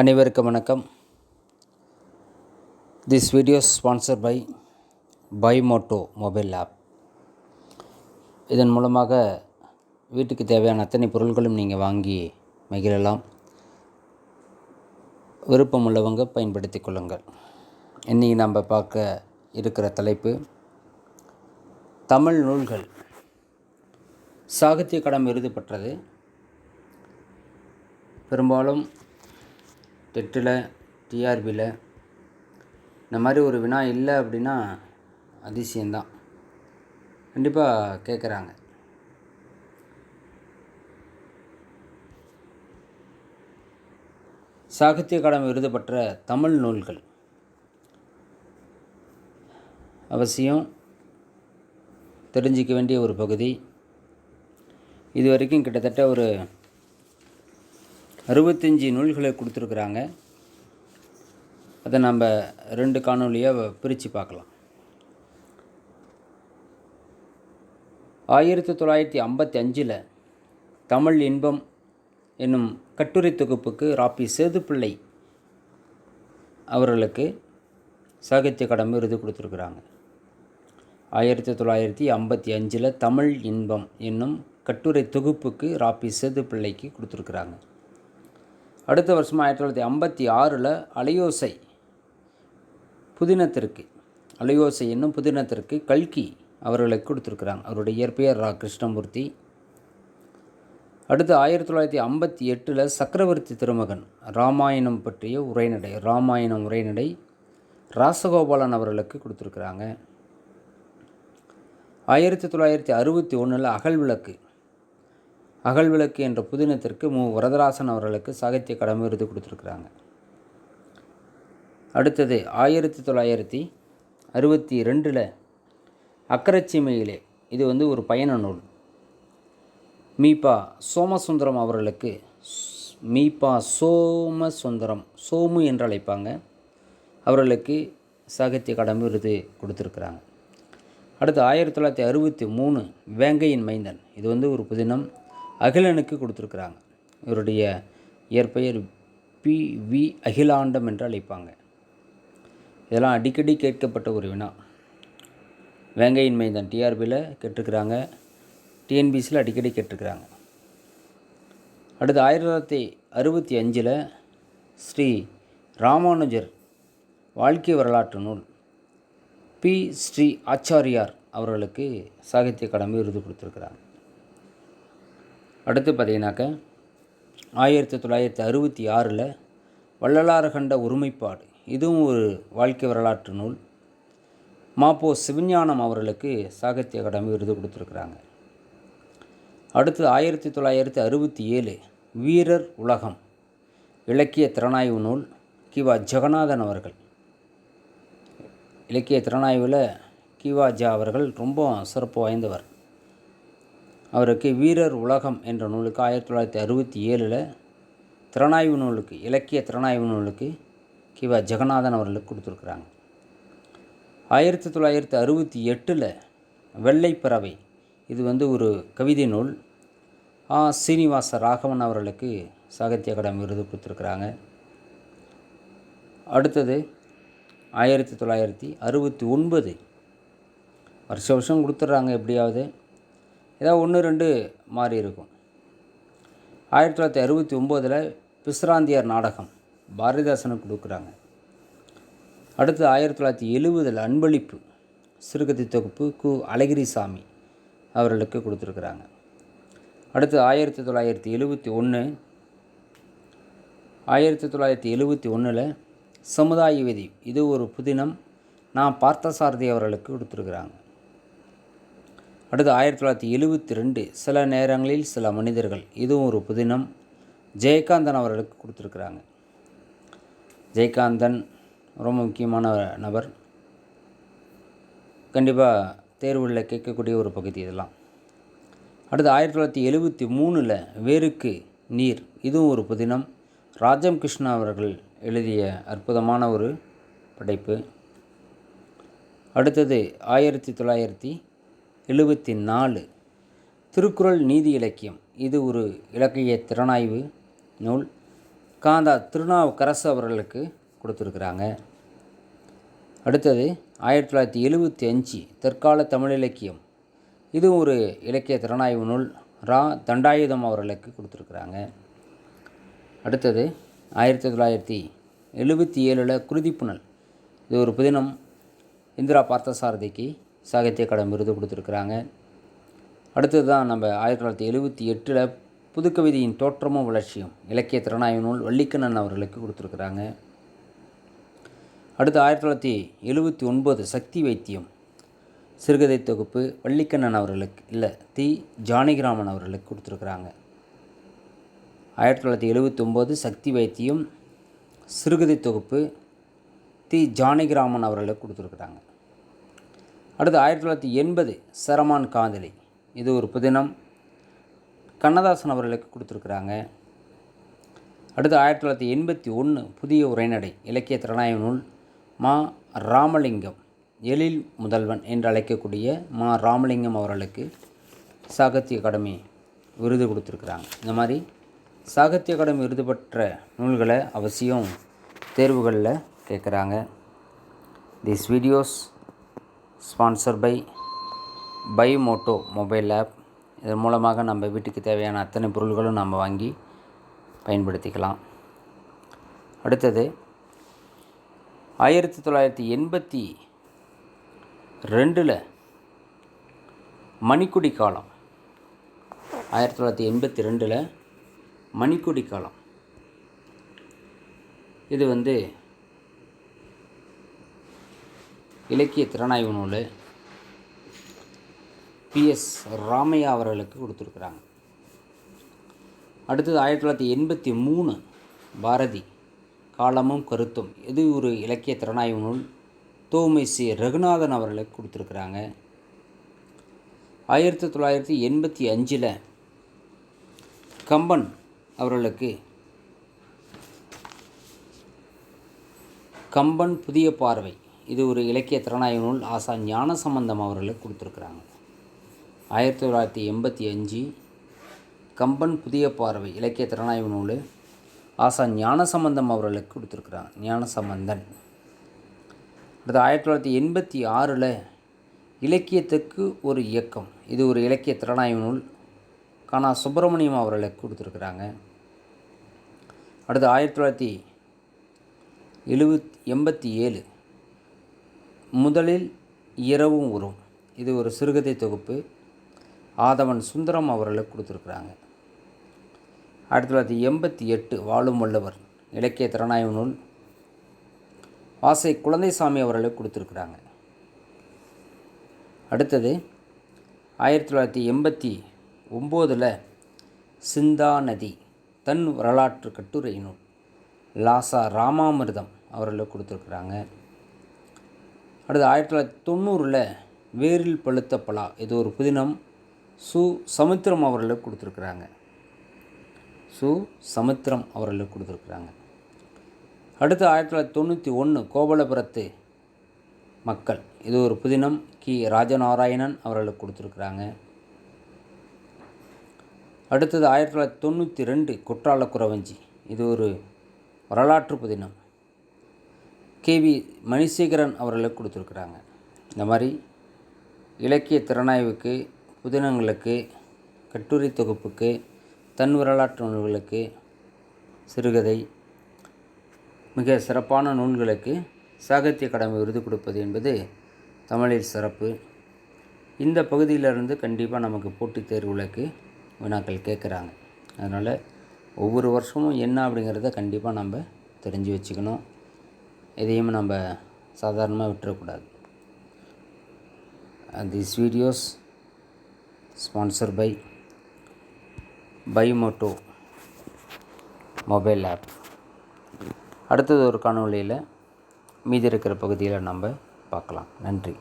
அனைவருக்கும் வணக்கம். This video sponsor by by Moto mobile app இதன் மூலமாக வீட்டுக்கு தேவையான அத்தனை பொருட்களும் நீங்கள் வாங்கி மகிழலாம். விருப்பம் உள்ளவங்க பயன்படுத்தி கொள்ளுங்கள். இன்றைக்கி நம்ம பார்க்க இருக்கிற தலைப்பு தமிழ் நூல்கள். சாகித்ய கடம் விருது பெற்றது. பெரும்பாலும் டெட்டில் டிஆர்பியில் இந்த மாதிரி ஒரு வினா இல்லை அப்படின்னா அதிசயம்தான். கண்டிப்பாக கேட்குறாங்க சாகித்ய அகாடமி விருது பெற்ற தமிழ் நூல்கள். அவசியம் தெரிஞ்சிக்க வேண்டிய ஒரு பகுதி. இது வரைக்கும் கிட்டத்தட்ட ஒரு அறுபத்தஞ்சி நூல்களை கொடுத்துருக்குறாங்க. அதை நம்ம ரெண்டு காணொலியாக பிரித்து பார்க்கலாம். ஆயிரத்தி தொள்ளாயிரத்தி ஐம்பத்தி அஞ்சில் தமிழ் இன்பம் என்னும் கட்டுரை தொகுப்புக்கு ராப்பி சேதுப்பிள்ளை அவர்களுக்கு சாகித்ய அகாடமி விருது கொடுத்துருக்குறாங்க. ஆயிரத்தி தொள்ளாயிரத்தி ஐம்பத்தி அஞ்சில் தமிழ் இன்பம் என்னும் கட்டுரை தொகுப்புக்கு ராப்பி சேதுப்பிள்ளைக்கு கொடுத்துருக்குறாங்க. அடுத்த வருஷமாக ஆயிரத்தி தொள்ளாயிரத்தி ஐம்பத்தி ஆறில் அலையோசை புதினத்திற்கு அலையோசை என்னும் புதினத்திற்கு கல்கி அவர்களை கொடுத்துருக்குறாங்க. அவருடைய இயற்பெயர் ரா. கிருஷ்ணமூர்த்தி. அடுத்து ஆயிரத்தி தொள்ளாயிரத்தி ஐம்பத்தி எட்டில் சக்கரவர்த்தி திருமகன் ராமாயணம் பற்றிய உரைநடை ராமாயணம் உரைநடை ராசகோபாலன் அவர்களுக்கு கொடுத்துருக்குறாங்க. ஆயிரத்தி தொள்ளாயிரத்தி அறுபத்தி ஒன்றில் அகல் விளக்கு அகல் விளக்கு என்ற புதினத்திற்கு மு. வரதராசன் அவர்களுக்கு சாகித்ய கடமை விருது கொடுத்துருக்குறாங்க. அடுத்தது ஆயிரத்தி தொள்ளாயிரத்தி அறுபத்தி ரெண்டில் அக்கரச்சிமையிலே இது வந்து ஒரு பயண நூல். மீபா சோமசுந்தரம் அவர்களுக்கு மீபா சோமசுந்தரம் சோமு என்று அழைப்பாங்க. அவர்களுக்கு சாகித்ய கடமை விருது கொடுத்துருக்குறாங்க. அடுத்து ஆயிரத்தி தொள்ளாயிரத்தி அறுபத்தி மூணு வேங்கையின் மைந்தன். இது வந்து ஒரு புதினம். அகிலனுக்கு கொடுத்துருக்குறாங்க. இவருடைய இயற்பெயர் பி வி அகிலாண்டம் என்று அழைப்பாங்க. இதெல்லாம் அடிக்கடி கேட்கப்பட்ட ஒரு வினா. வேங்கையின் மைந்தன் டிஆர்பியில் கேட்டிருக்கிறாங்க. டிஎன்பிசியில் அடிக்கடி கேட்டிருக்கிறாங்க. அடுத்து ஆயிரத்தி தொள்ளாயிரத்தி அறுபத்தி அஞ்சில் ஸ்ரீ ராமானுஜர் வாழ்க்கை வரலாற்று நூல் பி ஸ்ரீ ஆச்சாரியார் அவர்களுக்கு சாகித்ய அகாடமி விருது கொடுத்துருக்குறாங்க. அடுத்து பார்த்தீங்கன்னாக்க ஆயிரத்தி தொள்ளாயிரத்தி அறுபத்தி ஆறில் வள்ளலார் கண்ட ஒருமைப்பாடு. இதுவும் ஒரு வாழ்க்கை வரலாற்று நூல். மாப்போ சிவஞானம் அவர்களுக்கு சாகித்ய அகாடமி விருது கொடுத்துருக்குறாங்க. அடுத்து ஆயிரத்தி தொள்ளாயிரத்தி அறுபத்தி ஏழு வீரர் உலகம் இலக்கிய திறனாய்வு நூல் கிவா ஜெகநாதன் அவர்கள். இலக்கிய திறனாய்வில் கிவா ஜா அவர்கள் ரொம்ப சிறப்பு வாய்ந்தவர். அவருக்கு வீரர் உலகம் என்ற நூலுக்கு ஆயிரத்தி தொள்ளாயிரத்தி அறுபத்தி ஏழில் திறனாய்வு நூலுக்கு இலக்கிய திறனாய்வு நூலுக்கு கிவா ஜெகநாதன் அவர்களுக்கு கொடுத்துருக்குறாங்க. ஆயிரத்தி தொள்ளாயிரத்தி அறுபத்தி எட்டில் வெள்ளைப்பறவை. இது வந்து ஒரு கவிதை நூல். ஆ. சீனிவாச ராகவன் அவர்களுக்கு சாகித்ய அகாடமி விருது கொடுத்துருக்குறாங்க. அடுத்தது ஆயிரத்தி தொள்ளாயிரத்தி அறுபத்தி ஒன்பது. வருஷ வருஷம் கொடுத்துட்றாங்க எப்படியாவது. ஏதோ ஒன்று ரெண்டு மாறி இருக்கும். ஆயிரத்தி தொள்ளாயிரத்தி அறுபத்தி ஒம்போதில் பிஸ்ராந்தியர் நாடகம் பாரதிதாசனுக்கு கொடுக்குறாங்க. அடுத்து ஆயிரத்தி தொள்ளாயிரத்தி எழுபதில் அன்பளிப்பு சிறுகதை தொகுப்பு கு. அழகிரிசாமி அவர்களுக்கு கொடுத்துருக்குறாங்க. அடுத்து ஆயிரத்தி தொள்ளாயிரத்தி எழுபத்தி ஒன்று ஆயிரத்தி தொள்ளாயிரத்தி எழுபத்தி ஒன்றில் சமுதாய விதி இது ஒரு புதினம் நான் பார்த்தசாரதி அவர்களுக்கு கொடுத்துருக்குறாங்க. அடுத்து ஆயிரத்தி தொள்ளாயிரத்தி எழுபத்தி ரெண்டு சில நேரங்களில் சில மனிதர்கள் இதுவும் ஒரு புதினம் ஜெயகாந்தன் அவர்களுக்கு கொடுத்துருக்குறாங்க. ஜெயகாந்தன் ரொம்ப முக்கியமான நபர். கண்டிப்பாக தேர்வுகளில் கேட்கக்கூடிய ஒரு பகுதி இதெல்லாம். அடுத்து ஆயிரத்தி தொள்ளாயிரத்தி எழுபத்தி மூணில் வேருக்கு நீர் இதுவும் ஒரு புதினம். ராஜம் கிருஷ்ணா அவர்கள் எழுதிய அற்புதமான ஒரு படைப்பு. அடுத்தது ஆயிரத்தி தொள்ளாயிரத்தி எழுபத்தி நாலு திருக்குறள் நீதி இலக்கியம். இது ஒரு இலக்கிய திறனாய்வு நூல். காந்தா திருநாவுக்கரசு அவர்களுக்கு கொடுத்துருக்குறாங்க. அடுத்தது ஆயிரத்தி தொள்ளாயிரத்தி எழுபத்தி அஞ்சு தற்கால தமிழ் இலக்கியம். இது ஒரு இலக்கிய திறனாய்வு நூல். ரா. தண்டாயுதம் அவர்களுக்கு கொடுத்துருக்குறாங்க. அடுத்தது ஆயிரத்தி தொள்ளாயிரத்தி எழுபத்தி ஏழில் குருதிப்புணல் இது ஒரு புதினம். இந்திரா பார்த்தசாரதிக்கு சாகித்ய அகாடமி விருது கொடுத்துருக்குறாங்க. அடுத்தது தான் நம்ம ஆயிரத்தி தொள்ளாயிரத்தி எழுபத்தி எட்டில் புதுக்கவிதையின் தோற்றமும் வளர்ச்சியும் இலக்கிய திறனாய்வு நூல் வள்ளிக்கண்ணன் அவர்களுக்கு கொடுத்துருக்குறாங்க. அடுத்து ஆயிரத்தி தொள்ளாயிரத்தி எழுபத்தி ஒன்பது சக்தி வைத்தியம் சிறுகதை தொகுப்பு வள்ளிக்கண்ணன் அவர்களுக்கு இல்லை தி. ஜானகிராமன் அவர்களுக்கு கொடுத்துருக்குறாங்க. ஆயிரத்தி தொள்ளாயிரத்தி எழுபத்தி ஒம்பது சக்தி வைத்தியம் சிறுகதை தொகுப்பு தி. ஜானகிராமன் அவர்களுக்கு கொடுத்துருக்குறாங்க. அடுத்து ஆயிரத்தி தொள்ளாயிரத்தி எண்பது சரமான் காதலி. இது ஒரு புதினம். கண்ணதாசன் அவர்களுக்கு கொடுத்துருக்குறாங்க. அடுத்து ஆயிரத்தி தொள்ளாயிரத்தி எண்பத்தி ஒன்று புதிய உரைநடை இலக்கிய திறனாய்வு நூல் மா ராமலிங்கம் எழில் முதல்வன் என்று அழைக்கக்கூடிய மா ராமலிங்கம் அவர்களுக்கு சாகித்ய அகாடமி விருது கொடுத்துருக்குறாங்க. இந்த மாதிரி சாகித்ய அகாடமி விருது பெற்ற நூல்களை அவசியம் தேர்வுகளில் கேட்குறாங்க. This videos sponsor by by Moto mobile app. இதன் மூலமாக நம்ம வீட்டுக்கு தேவையான அத்தனை பொருள்களும் நம்ம வாங்கி பயன்படுத்திக்கலாம். அடுத்தது ஆயிரத்தி தொள்ளாயிரத்தி எண்பத்தி ரெண்டில் மணிக்குடி காலம். ஆயிரத்தி தொள்ளாயிரத்தி எண்பத்தி ரெண்டில் மணிக்குடி காலம். இது வந்து இலக்கிய திறனாய்வு நூல் பிஎஸ் ராமையா அவர்களுக்கு கொடுத்துருக்குறாங்க. அடுத்தது ஆயிரத்தி தொள்ளாயிரத்தி எண்பத்தி மூணு பாரதி காலமும் கருத்தும். இது ஒரு இலக்கிய திறனாய்வு நூல். தோமை சி. ரகுநாதன் அவர்களுக்கு கொடுத்துருக்குறாங்க. ஆயிரத்தி தொள்ளாயிரத்தி எண்பத்தி அஞ்சில் கம்பன் அவர்களுக்கு கம்பன் புதிய பார்வை. இது ஒரு இலக்கிய திறனாய்வு நூல். ஆசா ஞானசம்பந்தம் அவர்களுக்கு கொடுத்துருக்குறாங்க. ஆயிரத்தி தொள்ளாயிரத்தி எண்பத்தி அஞ்சு கம்பன் புதிய பார்வை இலக்கிய திறனாய்வு நூல். ஆசா ஞானசம்பந்தம் அவர்களுக்கு கொடுத்துருக்குறாங்க. ஞானசம்பந்தன். அடுத்து ஆயிரத்தி தொள்ளாயிரத்தி எண்பத்தி ஆறில் இலக்கியத்துக்கு ஒரு இயக்கம். இது ஒரு இலக்கிய திறனாய்வு நூல். கானா சுப்பிரமணியம் அவர்களுக்கு கொடுத்துருக்குறாங்க. அடுத்து ஆயிரத்தி தொள்ளாயிரத்தி எழுபத் எண்பத்தி ஏழு முதலில் இரவும் உறும். இது ஒரு சிறுகதை தொகுப்பு. ஆதவன் சுந்தரம் அவர்களுக்கு கொடுத்துருக்குறாங்க. ஆயிரத்தி தொள்ளாயிரத்தி எண்பத்தி எட்டு வாழும் வல்லவர் இலக்கிய திறனாய்வு நூல். வாசை குழந்தைசாமி அவர்களுக்கு கொடுத்துருக்குறாங்க. அடுத்தது ஆயிரத்தி தொள்ளாயிரத்தி எண்பத்தி ஒம்போதில் சிந்தா நதி தன் வரலாற்று கட்டுரை நூல். லாசா ராமாமிர்தம் அவர்களுக்கு கொடுத்துருக்குறாங்க. அடுத்து ஆயிரத்தி தொள்ளாயிரத்தி தொண்ணூறில் வேரில் பழுத்த பலா இது ஒரு புதினம் சு சமுத்திரம் அவர்களுக்கு கொடுத்துருக்குறாங்க. சு சமுத்திரம் அவர்களுக்கு கொடுத்துருக்குறாங்க. அடுத்து ஆயிரத்தி தொள்ளாயிரத்தி தொண்ணூற்றி ஒன்று கோபலபுரத்து மக்கள் இது ஒரு புதினம் கி. ராஜநாராயணன் அவர்களுக்கு கொடுத்துருக்குறாங்க. அடுத்தது ஆயிரத்தி தொள்ளாயிரத்தி தொண்ணூற்றி ரெண்டு குற்றால குறவஞ்சி இது ஒரு வரலாற்று புதினம். கேவி மணிசேகரன் அவர்களுக்கு கொடுத்துருக்குறாங்க. இந்த மாதிரி இலக்கிய திறனாய்வுக்கு புதினங்களுக்கு கட்டுரை தொகுப்புக்கு தன் வரலாற்று நூல்களுக்கு சிறுகதை மிக சிறப்பான நூல்களுக்கு சாகித்ய கடமை விருது கொடுப்பது என்பது தமிழில் சிறப்பு. இந்த பகுதியிலிருந்து கண்டிப்பாக நமக்கு போட்டித் தேர்வுகளுக்கு வினாக்கள் கேட்குறாங்க. அதனால் ஒவ்வொரு வருஷமும் என்ன அப்படிங்கிறத கண்டிப்பாக நம்ம தெரிஞ்சு வச்சுக்கணும். எதையும் நம்ம சாதாரணமாக விட்டுறக்கூடாது. This videos sponsor by by Moto mobile app அடுத்தது ஒரு காணொலியில் மீதி இருக்கிற பகுதியில் நம்ம பார்க்கலாம். நன்றி.